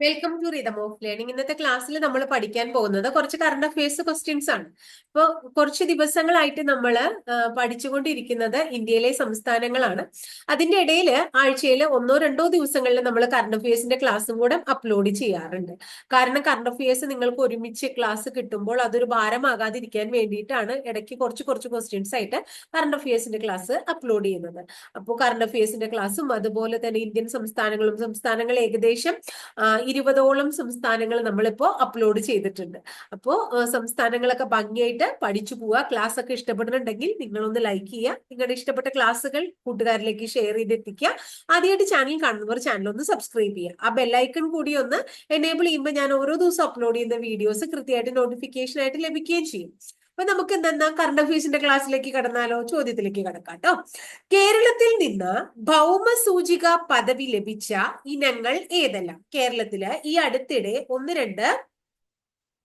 Welcome to rhythm of learning ഇന്നത്തെ ക്ലാസ്സിൽ നമ്മൾ പഠിക്കാൻ പോകുന്നത് കുറച്ച് കറണ്ട് അഫയേഴ്സ് ക്വസ്റ്റ്യൻസ് ആണ്. ഇപ്പോൾ കുറച്ച് ദിവസങ്ങളായിട്ട് നമ്മൾ പഠിച്ചുകൊണ്ടിരിക്കുന്നത് ഇന്ത്യയിലെ സംസ്ഥാനങ്ങളാണ്. അതിന്റെ ഇടയിൽ ആഴ്ചയിൽ ഒന്നോ രണ്ടോ ദിവസങ്ങളിൽ നമ്മൾ കറണ്ട് അഫയേഴ്സിന്റെ ക്ലാസ്സും കൂടെ അപ്ലോഡ് ചെയ്യാറുണ്ട്. കാരണം കറണ്ട് അഫയേഴ്സ് നിങ്ങൾക്ക് ഒരുമിച്ച് ക്ലാസ് കിട്ടുമ്പോൾ അതൊരു ഭാരമാകാതിരിക്കാൻ വേണ്ടിയിട്ടാണ് ഇടയ്ക്ക് കുറച്ച് കുറച്ച് ക്വസ്റ്റ്യൻസ് ആയിട്ട് കറണ്ട് അഫയേഴ്സിന്റെ ക്ലാസ് അപ്ലോഡ് ചെയ്യുന്നത്. അപ്പോൾ കറണ്ട് അഫയേഴ്സിന്റെ ക്ലാസ്സും അതുപോലെ തന്നെ ഇന്ത്യൻ സംസ്ഥാനങ്ങളും സംസ്ഥാനങ്ങൾ ഏകദേശം ഇരുപതോളം സംസ്ഥാനങ്ങൾ നമ്മളിപ്പോ അപ്ലോഡ് ചെയ്തിട്ടുണ്ട്. അപ്പോ സംസ്ഥാനങ്ങളൊക്കെ ഭംഗിയായിട്ട് പഠിച്ചു പോവുക. ക്ലാസ് ഒക്കെ ഇഷ്ടപ്പെടുന്നുണ്ടെങ്കിൽ നിങ്ങളൊന്ന് ലൈക്ക് ചെയ്യുക. നിങ്ങളുടെ ഇഷ്ടപ്പെട്ട ക്ലാസ്സുകൾ കൂട്ടുകാരിലേക്ക് ഷെയർ ചെയ്തെത്തിക്കുക. ആദ്യമായിട്ട് ചാനൽ കാണുന്നവർ ചാനൽ ഒന്ന് സബ്സ്ക്രൈബ് ചെയ്യുക. ആ ബെല്ലൈക്കൺ കൂടി ഒന്ന് എനേബിൾ ചെയ്യുമ്പോൾ ഞാൻ ഓരോ ദിവസം അപ്ലോഡ് ചെയ്യുന്ന വീഡിയോസ് കൃത്യമായിട്ട് നോട്ടിഫിക്കേഷൻ ആയിട്ട് ലഭിക്കുകയും ചെയ്യും. അപ്പൊ നമുക്ക് എന്താ കറണ്ട് അഫയേഴ്സിന്റെ ക്ലാസ്സിലേക്ക് കടന്നാലോ? ചോദ്യത്തിലേക്ക് കടക്കാം കേട്ടോ കേരളത്തിൽ നിന്ന് ഭൗമ സൂചിക പദവി ലഭിച്ച ഇനങ്ങൾ ഏതെല്ലാം? കേരളത്തിൽ ഈ അടുത്തിടെ ഒന്ന് രണ്ട്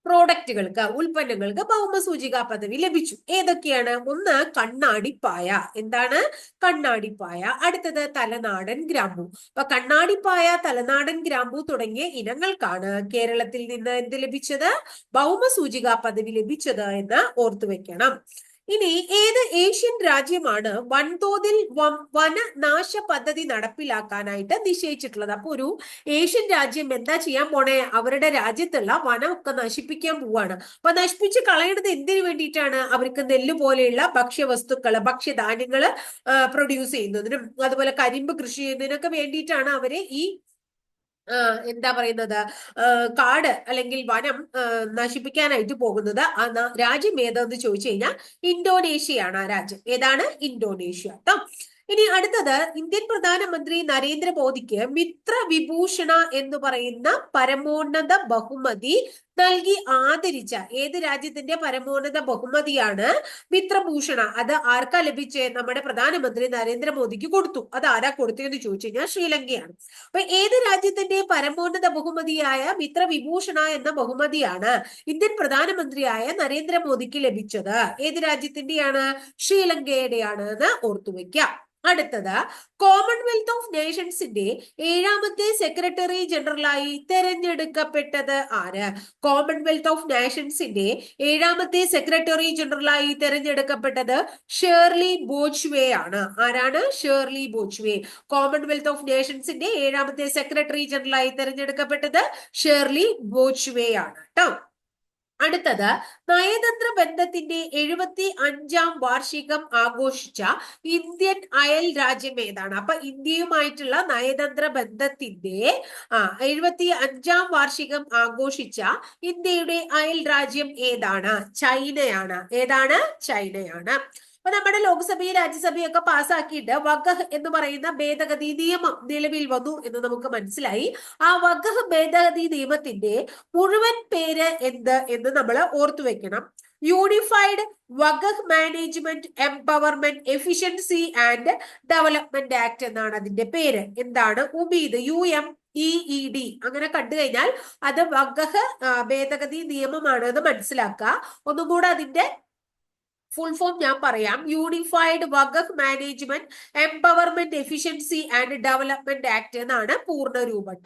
പ്രോഡക്റ്റുകൾക്ക് ഉൽപ്പന്നങ്ങൾക്ക് ഭൗമസൂചിക പദവി ലഭിച്ചു. ഏതൊക്കെയാണ്? ഒന്ന് കണ്ണാടിപ്പായ. എന്താണ്? കണ്ണാടിപ്പായ. അടുത്തത് തലനാടൻ ഗ്രാമ്പു. അപ്പൊ കണ്ണാടിപ്പായ തലനാടൻ ഗ്രാമ്പു തുടങ്ങിയ ഇനങ്ങൾക്കാണ് കേരളത്തിൽ നിന്ന് എന്ത് ലഭിച്ചത്? ഭൗമസൂചിക പദവി ലഭിച്ചത് എന്ന് ഓർത്തുവെക്കണം. ഇനി ഏത് ഏഷ്യൻ രാജ്യമാണ് വൻതോതിൽ വനനാശ പദ്ധതി നടപ്പിലാക്കാനായിട്ട് നിശ്ചയിച്ചിട്ടുള്ളത്? അപ്പൊ ഒരു ഏഷ്യൻ രാജ്യം എന്താ ചെയ്യാൻ പോണേ അവരുടെ രാജ്യത്തുള്ള വനമൊക്കെ നശിപ്പിക്കാൻ പോവാണ്. അപ്പൊ നശിപ്പിച്ച് കളയുന്നത് എന്തിനു വേണ്ടിയിട്ടാണ്? അവർക്ക് നെല്ല് പോലെയുള്ള ഭക്ഷ്യവസ്തുക്കൾ ഭക്ഷ്യധാന്യങ്ങൾ പ്രൊഡ്യൂസ് ചെയ്യുന്നതിനും അതുപോലെ കരിമ്പ് കൃഷി ചെയ്യുന്നതിനൊക്കെ വേണ്ടിയിട്ടാണ് അവരെ ഈ എന്താ പറയുന്നത്? കാട് അല്ലെങ്കിൽ വനം നശിപ്പിക്കാനായിട്ട് പോകുന്നത് ആ രാജ്യം ഏതെന്ന് ചോദിച്ചു കഴിഞ്ഞാൽ ഇന്തോനേഷ്യയാണ് ആ രാജ്യം. ഏതാണ്? ഇന്തോനേഷ്യ. കേട്ടോ ഇനി അടുത്തത് ഇന്ത്യൻ പ്രധാനമന്ത്രി നരേന്ദ്രമോദിക്ക് മിത്ര വിഭൂഷണ എന്ന് പറയുന്ന പരമോന്നത ബഹുമതി നൽകി ആദരിച്ച ഏത് രാജ്യത്തിന്റെ പരമോന്നത ബഹുമതിയാണ് മിത്രഭൂഷണ? അത് ആർക്കാ ലഭിച്ചേ? നമ്മുടെ പ്രധാനമന്ത്രി നരേന്ദ്രമോദിക്ക് കൊടുത്തു. അത് ആരാ കൊടുത്തതെന്ന് ചോദിച്ചു കഴിഞ്ഞാൽ ശ്രീലങ്കയാണ്. അപ്പൊ ഏത് രാജ്യത്തിന്റെ പരമോന്നത ബഹുമതിയായ മിത്രവിഭൂഷണ എന്ന ബഹുമതിയാണ് ഇന്ത്യൻ പ്രധാനമന്ത്രിയായ നരേന്ദ്രമോദിക്ക് ലഭിച്ചത്? ഏത് രാജ്യത്തിന്റെയാണ് ശ്രീലങ്കയുടെയാണ് എന്ന് ഓർത്തുവെക്കാം അടുത്തത് കോമൺവെൽത്ത് ഓഫ് നേഷൻസിന്റെ ഏഴാമത്തെ സെക്രട്ടറി ജനറലായി തെരഞ്ഞെടുക്കപ്പെട്ടത് ആര്? കോമൺവെൽത്ത് ഓഫ് നേഷൻസിന്റെ ഏഴാമത്തെ സെക്രട്ടറി ജനറലായി തെരഞ്ഞെടുക്കപ്പെട്ടത് ഷേർലി ബോച്ച്വേ ആണ്. ആരാണ്? ഷേർലി ബോച്ച്വേ കോമൺവെൽത്ത് ഓഫ് നേഷൻസിന്റെ ഏഴാമത്തെ സെക്രട്ടറി ജനറലായി തെരഞ്ഞെടുക്കപ്പെട്ടത് ഷേർലി ബോച്ച്വേ ആണ് കേട്ടോ അടുത്തത് നയതന്ത്ര ബന്ധത്തിന്റെ എഴുപത്തി അഞ്ചാം വാർഷികം ആഘോഷിച്ച ഇന്ത്യൻ അയൽ രാജ്യം ഏതാണ്? അപ്പൊ ഇന്ത്യയുമായിട്ടുള്ള നയതന്ത്ര ബന്ധത്തിന്റെ ആ എഴുപത്തി അഞ്ചാം വാർഷികം ആഘോഷിച്ച ഇന്ത്യയുടെ അയൽ രാജ്യം ഏതാണ്? ചൈനയാണ്. ഏതാണ്? ചൈനയാണ്. അപ്പൊ നമ്മുടെ ലോക്സഭയും രാജ്യസഭയും ഒക്കെ പാസ്സാക്കിയിട്ട് വഗഹ് എന്ന് പറയുന്ന ഭേദഗതി നിയമം നിലവിൽ വന്നു എന്ന് നമുക്ക് മനസ്സിലായി. ആ വഗഹ് ഭേദഗതി നിയമത്തിന്റെ മുഴുവൻ പേര് എന്ത് എന്ന് നമ്മൾ ഓർത്തു വെക്കണം. Unified Waqf management empowerment efficiency and development act എന്നാണ് അതിന്റെ പേര്. എന്താണ്? Umeed U M E E D അങ്ങനെ കണ്ടു കഴിഞ്ഞാൽ അത് വഗഹ് ഭേദഗതി നിയമമാണ് എന്ന് മനസ്സിലാക്കുക. ഒന്നുകൂടെ അതിന്റെ ഫുൾ ഫോം ഞാൻ പറയാം. Unified Waqf management empowerment efficiency and development act എന്നാണ് പൂർണ രൂപം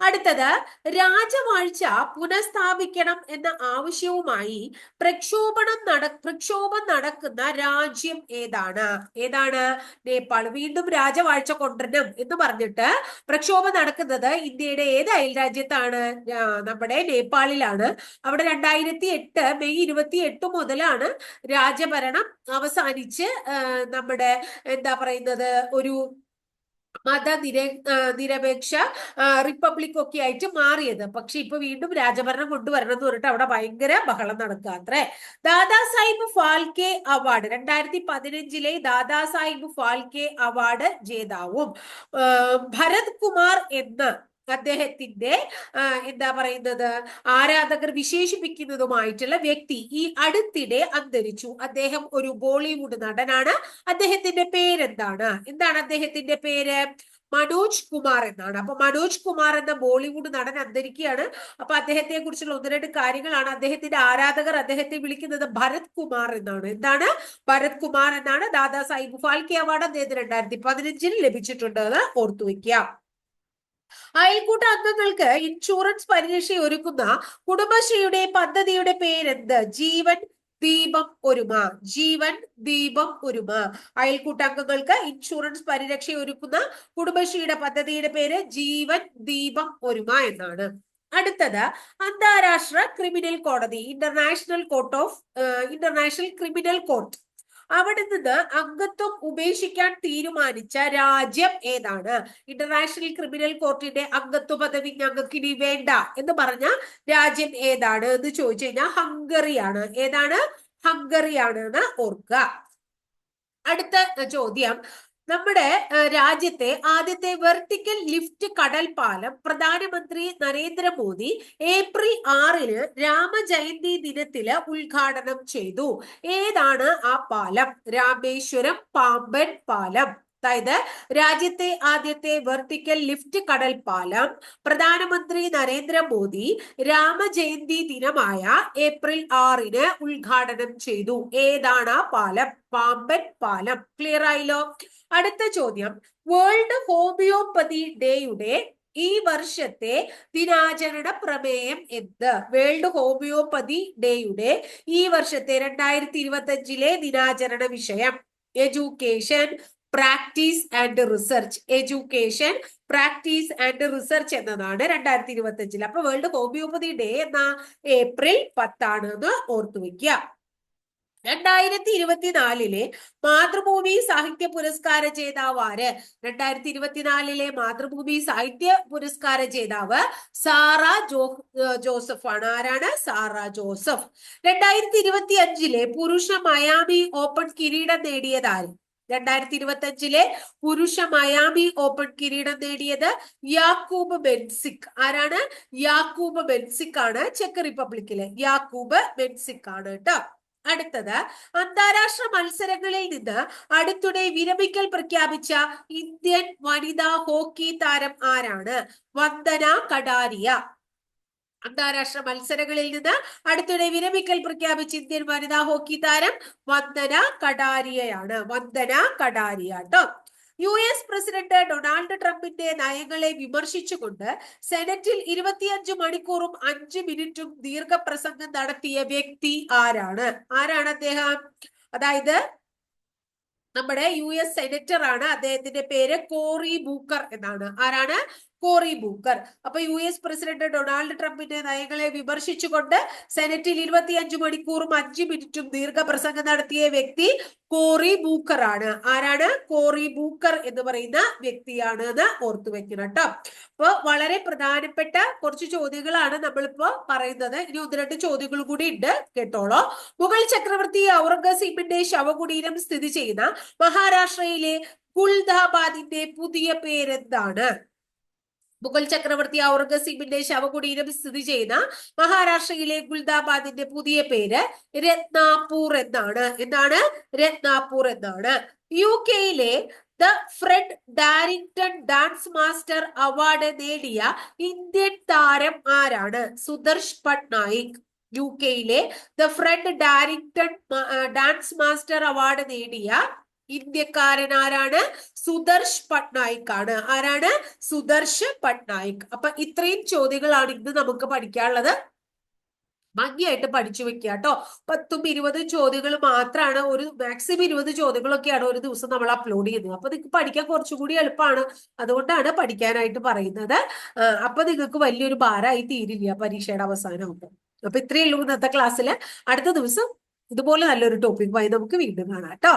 അടുത്തത് രാജവാഴ്ച പുനഃസ്ഥാപിക്കണം എന്ന ആവശ്യവുമായി പ്രക്ഷോഭണം നട പ്രക്ഷോഭം നടക്കുന്ന രാജ്യം ഏതാണ്? ഏതാണ്? നേപ്പാൾ വീണ്ടും രാജവാഴ്ച കൊണ്ടുവരണം എന്ന് പറഞ്ഞിട്ട് പ്രക്ഷോഭം നടക്കുന്നത് ഇന്ത്യയുടെ ഏത് അയൽ രാജ്യത്താണ് നമ്മുടെ നേപ്പാളിലാണ്. അവിടെ രണ്ടായിരത്തി എട്ട് മെയ് ഇരുപത്തി എട്ട് മുതലാണ് രാജഭരണം അവസാനിച്ച് നമ്മുടെ എന്താ പറയുന്നത് ഒരു മത നിര നിരപേക്ഷ റിപ്പബ്ലിക് ഒക്കെ ആയിട്ട് മാറിയത്. പക്ഷെ ഇപ്പൊ വീണ്ടും രാജഭരണം കൊണ്ടുവരണം എന്ന് പറഞ്ഞിട്ട് അവിടെ ഭയങ്കര ബഹളം നടക്കുക അത്രേ. ദാദാ സാഹിബ് ഫാൽക്കെ അവാർഡ്. രണ്ടായിരത്തി പതിനഞ്ചിലെ ദാദാ സാഹിബ് ഫാൽക്കെ അവാർഡ് ജേതാവും. ഭരത് കുമാർ എന്ന് അദ്ദേഹത്തിന്റെ എന്താ പറയുന്നത് ആരാധകർ വിശേഷിപ്പിക്കുന്നതുമായിട്ടുള്ള വ്യക്തി ഈ അടുത്തിടെ അന്തരിച്ചു. അദ്ദേഹം ഒരു ബോളിവുഡ് നടനാണ്. അദ്ദേഹത്തിന്റെ പേരെന്താണ്? എന്താണ് അദ്ദേഹത്തിന്റെ പേര്? മനോജ് കുമാർ എന്നാണ്. അപ്പൊ മനോജ് കുമാർ എന്ന ബോളിവുഡ് നടൻ അന്തരിക്കുകയാണ്. അപ്പൊ അദ്ദേഹത്തെ കുറിച്ചുള്ള ഒന്ന് രണ്ട് കാര്യങ്ങളാണ്. അദ്ദേഹത്തിന്റെ ആരാധകർ അദ്ദേഹത്തെ വിളിക്കുന്നത് ഭരത് കുമാർ എന്നാണ്. എന്താണ്? ഭരത് കുമാർ എന്നാണ്. ദാദാ സാഹിബ് ഫാൽക്കെ അവാർഡ് അദ്ദേഹത്തിന് രണ്ടായിരത്തി പതിനഞ്ചിൽ ലഭിച്ചിട്ടുണ്ട് ഓർത്തു വെക്കുക അയൽക്കൂട്ട അംഗങ്ങൾക്ക് ഇൻഷുറൻസ് പരിരക്ഷ ഒരുക്കുന്ന കുടുംബശ്രീയുടെ പദ്ധതിയുടെ പേരെന്ത്? ജീവൻ ദീപം ഒരുമ. ജീവൻ ദീപം ഒരുമ. അയൽക്കൂട്ട അംഗങ്ങൾക്ക് ഇൻഷുറൻസ് പരിരക്ഷ ഒരുക്കുന്ന കുടുംബശ്രീയുടെ പദ്ധതിയുടെ പേര് ജീവൻ ദീപം ഒരുമ എന്നാണ്. അടുത്തത് അന്താരാഷ്ട്ര ക്രിമിനൽ കോടതി international court of international criminal court അവിടെ നിന്ന് അംഗത്വം ഉപേക്ഷിക്കാൻ തീരുമാനിച്ച രാജ്യം ഏതാണ്? ഇന്റർനാഷണൽ ക്രിമിനൽ കോർട്ടിന്റെ അംഗത്വ പദവി ഞങ്ങൾക്ക് ഇനി വേണ്ട എന്ന് പറഞ്ഞ രാജ്യം ഏതാണ് എന്ന് ചോദിച്ചു കഴിഞ്ഞാൽ ഹംഗറിയാണ്. ഏതാണ്? ഹംഗറിയാണ് എന്ന് ഓർക്കുക. അടുത്ത ചോദ്യം. നമ്മുടെ രാജ്യത്തെ ആദ്യത്തെ വെർട്ടിക്കൽ ലിഫ്റ്റ് കടൽ പാലം പ്രധാനമന്ത്രി നരേന്ദ്രമോദി ഏപ്രിൽ ആറിന് രാമജയന്തി ദിനത്തിൽ ഉദ്ഘാടനം ചെയ്തു. ഏതാണ് ആ പാലം? രാമേശ്വരം പാമ്പൻ പാലം. അതായത് രാജ്യത്തെ ആദ്യത്തെ വെർട്ടിക്കൽ ലിഫ്റ്റ് കടൽ പാലം പ്രധാനമന്ത്രി നരേന്ദ്രമോദി രാമജയന്തി ദിനമായ ഏപ്രിൽ ആറിന് ഉദ്ഘാടനം ചെയ്തു. ഏതാണ് ആ പാലം? പാമ്പൻ പാലം. ക്ലിയർ ആയില്ലോ? അടുത്ത ചോദ്യം. വേൾഡ് ഹോമിയോപ്പതി ഡേയുടെ ഈ വർഷത്തെ ദിനാചരണ പ്രമേയം എന്ത്? വേൾഡ് ഹോമിയോപ്പതി ഡേയുടെ ഈ വർഷത്തെ രണ്ടായിരത്തി ഇരുപത്തി അഞ്ചിലെ ദിനാചരണ വിഷയം. Education practice and research education practice and research എന്നതാണ് രണ്ടായിരത്തി ഇരുപത്തി അഞ്ചിൽ അപ്പൊ വേൾഡ് ഹോമിയോപ്പതി ഡേ എന്ന ഏപ്രിൽ പത്താണ് എന്ന് ഓർത്തു വെക്കുക. രണ്ടായിരത്തി ഇരുപത്തിനാലിലെ മാതൃഭൂമി സാഹിത്യ പുരസ്കാര ജേതാവ് ആര്? രണ്ടായിരത്തി ഇരുപത്തിനാലിലെ മാതൃഭൂമി സാഹിത്യ പുരസ്കാര ജേതാവ് സാറ ജോ ജോസഫ് ആണ്. ആരാണ്? Sara Joseph. രണ്ടായിരത്തി ഇരുപത്തി അഞ്ചിലെ പുരുഷ മയാമി ഓപ്പൺ കിരീടം നേടിയത് ആര്? രണ്ടായിരത്തി ഇരുപത്തി അഞ്ചിലെ പുരുഷ മയാമി ഓപ്പൺ കിരീടം നേടിയത് യാക്കൂബ് ബെൻസിക്. ആരാണ്? യാക്കൂബ് ബെൻസിക് ആണ് ചെക്ക് റിപ്പബ്ലിക്കിലെ. യാക്കൂബ് ബെൻസിക് ആണ് കേട്ടോ അടുത്തത് അന്താരാഷ്ട്ര മത്സരങ്ങളിൽ നിന്ന് അടുത്തിടെ വിരമിക്കൽ പ്രഖ്യാപിച്ച ഇന്ത്യൻ വനിതാ ഹോക്കി താരം ആരാണ്? വന്ദന കടാരിയ. അന്താരാഷ്ട്ര മത്സരങ്ങളിൽ നിന്ന് അടുത്തിടെ വിരമിക്കൽ പ്രഖ്യാപിച്ച ഇന്ത്യൻ വനിതാ ഹോക്കി താരം വന്ദന കടാരിയയാണ്. വന്ദന കടാരിയ കേട്ടോ യു എസ് പ്രസിഡന്റ് ഡൊണാൾഡ് ട്രംപിന്റെ നയങ്ങളെ വിമർശിച്ചുകൊണ്ട് സെനറ്റിൽ ഇരുപത്തിയഞ്ചു മണിക്കൂറും അഞ്ച് മിനിറ്റും ദീർഘപ്രസംഗം നടത്തിയ വ്യക്തി ആരാണ്? ആരാണ് അദ്ദേഹം? അതായത് നമ്മുടെ യു എസ് സെനറ്റർ ആണ് അദ്ദേഹത്തിന്റെ പേര് കോറി ബൂക്കർ എന്നാണ്. ആരാണ്? Cory Booker. അപ്പൊ യു എസ് പ്രസിഡന്റ് ഡൊണാൾഡ് ട്രംപിന്റെ നയങ്ങളെ വിമർശിച്ചുകൊണ്ട് സെനറ്റിൽ ഇരുപത്തിയഞ്ചു മണിക്കൂറും അഞ്ചു മിനിറ്റും ദീർഘപ്രസംഗം നടത്തിയ വ്യക്തി കോറി ബൂക്കർ ആണ് ആരാണ്? കോറി ബൂക്കർ എന്ന് പറയുന്ന വ്യക്തിയാണ് എന്ന് ഓർത്തു വെക്കണം കേട്ടോ. അപ്പൊ വളരെ പ്രധാനപ്പെട്ട കുറച്ച് ചോദ്യങ്ങളാണ് നമ്മളിപ്പോ പറയുന്നത്. ഇനി ഒന്ന് രണ്ട് ചോദ്യങ്ങൾ കൂടി ഉണ്ട്. കേട്ടോളോ. മുഗൾ ചക്രവർത്തി ഔറംഗസീബിന്റെ ശവകുടീരം സ്ഥിതി ചെയ്യുന്ന മഹാരാഷ്ട്രയിലെ കുൽദാബാദിന്റെ പുതിയ പേരെന്താണ്? മുഗൾ ചക്രവർത്തി ഔറംഗസീബിന്റെ ശവകുടീരം സ്ഥിതി ചെയ്യുന്ന മഹാരാഷ്ട്രയിലെ ഗുൽദാബാദിന്റെ പുതിയ പേര് രത്നാപൂർ എന്നാണ്. എന്താണ്? രത്നാപൂർ എന്നാണ്. യു കെയിലെ the Fred Darrington dance master award നേടിയ ഇന്ത്യൻ താരം ആരാണ്? സുദർശ് പട്നായിക്. യു കെയിലെ the Fred Darrington dance master award നേടിയ ഇന്ത്യക്കാരൻ ആരാണ്? സുദർശ് പട്നായിക് ആണ്. ആരാണ്? സുദർശ് പട്നായിക്. അപ്പൊ ഇത്രയും ചോദ്യങ്ങളാണ് ഇന്ന് നമുക്ക് പഠിക്കാനുള്ളത്. ഭംഗിയായിട്ട് പഠിച്ചു വെക്കുക കേട്ടോ. പത്തും ഇരുപതും ചോദ്യങ്ങൾ മാത്രമാണ്. ഒരു മാക്സിമം ഇരുപത് ചോദ്യങ്ങളൊക്കെയാണ് ഒരു ദിവസം നമ്മൾ അപ്ലോഡ് ചെയ്യുന്നത്. അപ്പൊ നിങ്ങൾക്ക് പഠിക്കാൻ കുറച്ചുകൂടി എളുപ്പമാണ്. അതുകൊണ്ടാണ് പഠിക്കാനായിട്ട് പറയുന്നത്. അപ്പൊ നിങ്ങൾക്ക് വലിയൊരു ഭാരമായി തീരില്ല പരീക്ഷയുടെ അവസാനമൊക്കെ അപ്പൊ ഇത്രയേ ഉള്ളൂ ഇന്നത്തെ ക്ലാസ്സിൽ അടുത്ത ദിവസം ഇതുപോലെ നല്ലൊരു ടോപ്പിക്കുമായി നമുക്ക് വീണ്ടും കാണാം കേട്ടോ.